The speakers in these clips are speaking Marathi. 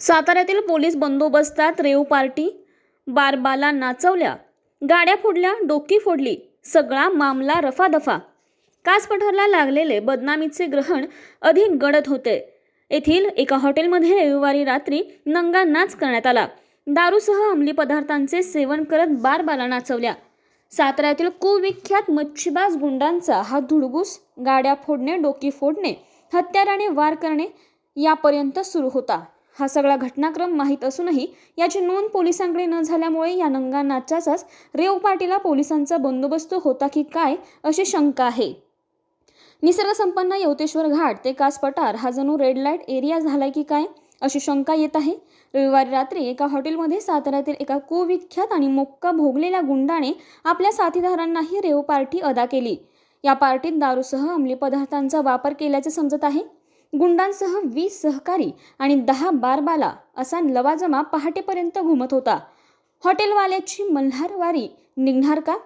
साताऱ्यातील पोलीस बंदोबस्तात रेव पार्टी. बारबाला नाचवल्या. गाड्या फोडल्या डोकी फोडली. सगळा मामला रफादफा. कासपठारला लागलेले बदनामीचे ग्रहण अधिक गडद होते. येथील एका हॉटेलमध्ये रविवारी रात्री नंगा नाच करण्यात आला. दारूसह अंमली पदार्थांचे सेवन करत बारबाला नाचवल्या. साताऱ्यातील कुविख्यात मच्छीबाज गुंडांचा हा धुडगूस गाड्या फोडणे डोकी फोडणे हत्याराने वार करणे यापर्यंत सुरू होता. हा सगळा घटनाक्रम माहीत असूनही याची नोंद पोलिसांकडे न झाल्यामुळे या नंगा नाचाचाच रेव पाटीला पोलिसांचा बंदोबस्त होता की काय अशी शंका आहे. निसर्गसंपन्न यवतेश्वर घाट ते कास पठार हा जणू रेड लाइट एरिया झालाय की काय अशी शंका येत आहे. रविवारी रात्री एका हॉटेलमध्ये साताऱ्यातील एका कुविख्यात आणि मोक्का भोगलेल्या गुंडाने आपल्या साथीदारांनाही रेव पार्टी अदा केली. या पार्टीत दारूसह अंमली पदार्थांचा वापर केल्याचे समजत आहे. गुंडांसह वीस सहकारी आणि दहा बारबाला असा लवाजमा पहाटेपर्यंत घुमत होता. हॉटेलवाल्याची मल्हारवारी निघणार का?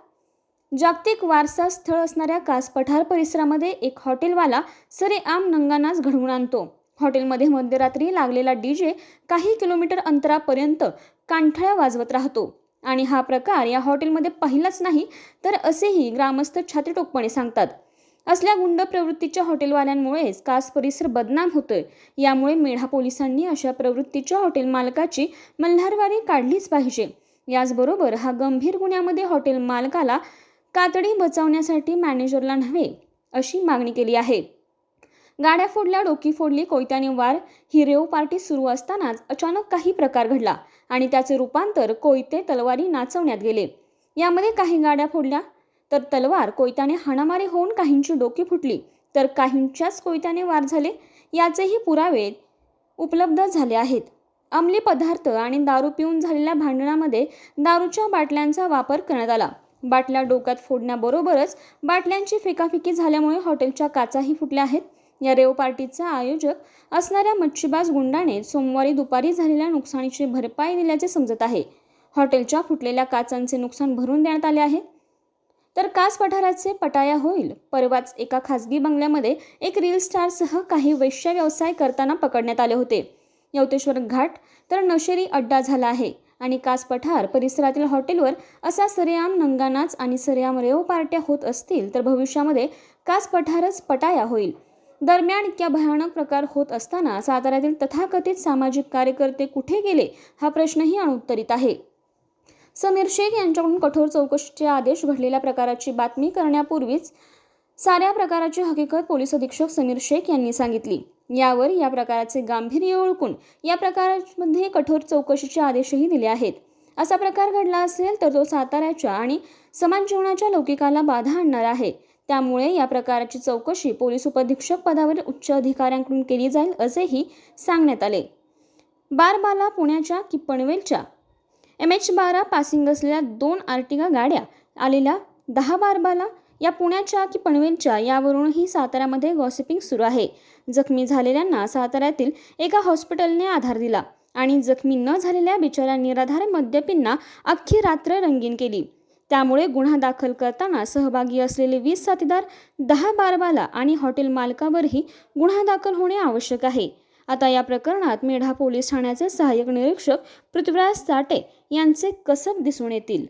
जागतिक वारसा स्थळ असणाऱ्या कास पठार परिसरामध्ये एक हॉटेलवाला सरेआम नंगानाच घडवून आणतो. हॉटेलमध्ये मध्यरात्री लागलेला डीजे काही किलोमीटर अंतरापर्यंत कांठळ्या वाजवत राहतो. आणि हा प्रकार या हॉटेलमध्ये पहिलाच नाही तर असेही ग्रामस्थ छातीटोकपणे सांगतात. असल्या गुंड प्रवृत्तीच्या हॉटेलवाल्यांमुळेच कास परिसर बदनाम होतोय. यामुळे मेढा पोलिसांनी अशा प्रवृत्तीच्या हॉटेल मालकाची मल्हारवारी काढलीच पाहिजे. याचबरोबर हा गंभीर गुन्ह्यामध्ये हॉटेल मालकाला कातडी बचावण्यासाठी मॅनेजरला नव्हे अशी मागणी केली आहे. गाड्या फोडल्या डोकी फोडली कोयत्याने वार ही रेव पार्टी सुरू असतानाच अचानक काही प्रकार घडला आणि त्याचे रूपांतर कोयते तलवारी नाचवण्यात गेले. यामध्ये काही गाड्या फोडल्या तर तलवार कोयत्याने हाणामारी होऊन काहींची डोकी फुटली. तर काहींच्याच कोयत्याने वार झाले. याचेही पुरावे उपलब्ध झाले आहेत. अंमली पदार्थ आणि दारू पिऊन झालेल्या भांडणामध्ये दारूच्या बाटल्यांचा वापर करण्यात आला. बाटल्या डोक्यात फोडण्याबरोबरच बाटल्यांची फेकाफेकी झाल्यामुळे हॉटेलच्या काचाही फुटल्या आहेत. या रेव पार्टीचा आयोजक असणाऱ्या मच्छीबाज गुंडाने सोमवारी दुपारी झालेल्या नुकसानीची भरपाई दिल्याचे समजत आहे. हॉटेलच्या फुटलेल्या काचांचे नुकसान भरून देण्यात आले आहे. तर कास पठाराचे पटाया होईल? परवाच एका खासगी बंगल्यामध्ये एक रील स्टारसह काही वैश्य व्यवसाय करताना पकडण्यात आले होते. यवतेश्वर घाट तर नशेरी अड्डा झाला आहे आणि कास पठार परिसरातील हॉटेलवर असा सरेआम नंगानाच आणि सरेआम रेव पार्ट्या होत असतील तर भविष्यामध्ये कास पठारच पटाया होईल. दरम्यान इतक्या भयानक प्रकार होत असताना साताऱ्यातील तथाकथित सामाजिक कार्यकर्ते कुठे गेले? हा प्रश्नही अनुत्तरित आहे. समीर शेख यांच्याकडून कठोर चौकशीचे आदेश घडलेल्या प्रकाराची बातमी करण्यापूर्वीच साऱ्या प्रकाराची हकीकत पोलीस अधीक्षक समीर शेख यांनी सांगितली. यावर या प्रकाराचे गांभीर्य ओळखून या प्रकारामध्ये कठोर चौकशीचे आदेशही दिले आहेत. असा प्रकार घडला असेल तर तो साताऱ्याच्या आणि समाज जीवनाच्या लौकिकाला बाधा आणणार आहे. त्यामुळे या प्रकाराची चौकशी पोलीस उपाधीक्षक पदावरील उच्च अधिकाऱ्यांकडून केली जाईल असेही सांगण्यात आले. बारबाला पुण्याच्या की पनवेलच्या एम एच बारा पासिंग असलेल्या दोन आर्टिगा गाड्या आलेल्या दहा बारबाला या पुण्याच्या की पनवेलच्या यावरूनही साताऱ्यामध्ये गॉसिपिंग सुरू आहे. जखमी झालेल्यांना साताऱ्यातील एका हॉस्पिटलने आधार दिला आणि जखमी न झालेल्या बिचाऱ्या निराधार मद्यपींना अख्खी रात्र रंगीन केली. त्यामुळे गुन्हा दाखल करताना सहभागी असलेले वीस साथीदार दहा बारबाला आणि हॉटेल मालकावरही गुन्हा दाखल होणे आवश्यक आहे. आता या प्रकरणात मेढा पोलीस ठाण्याचे सहाय्यक निरीक्षक पृथ्वीराज साठे यांचे कसब दिसून येतील.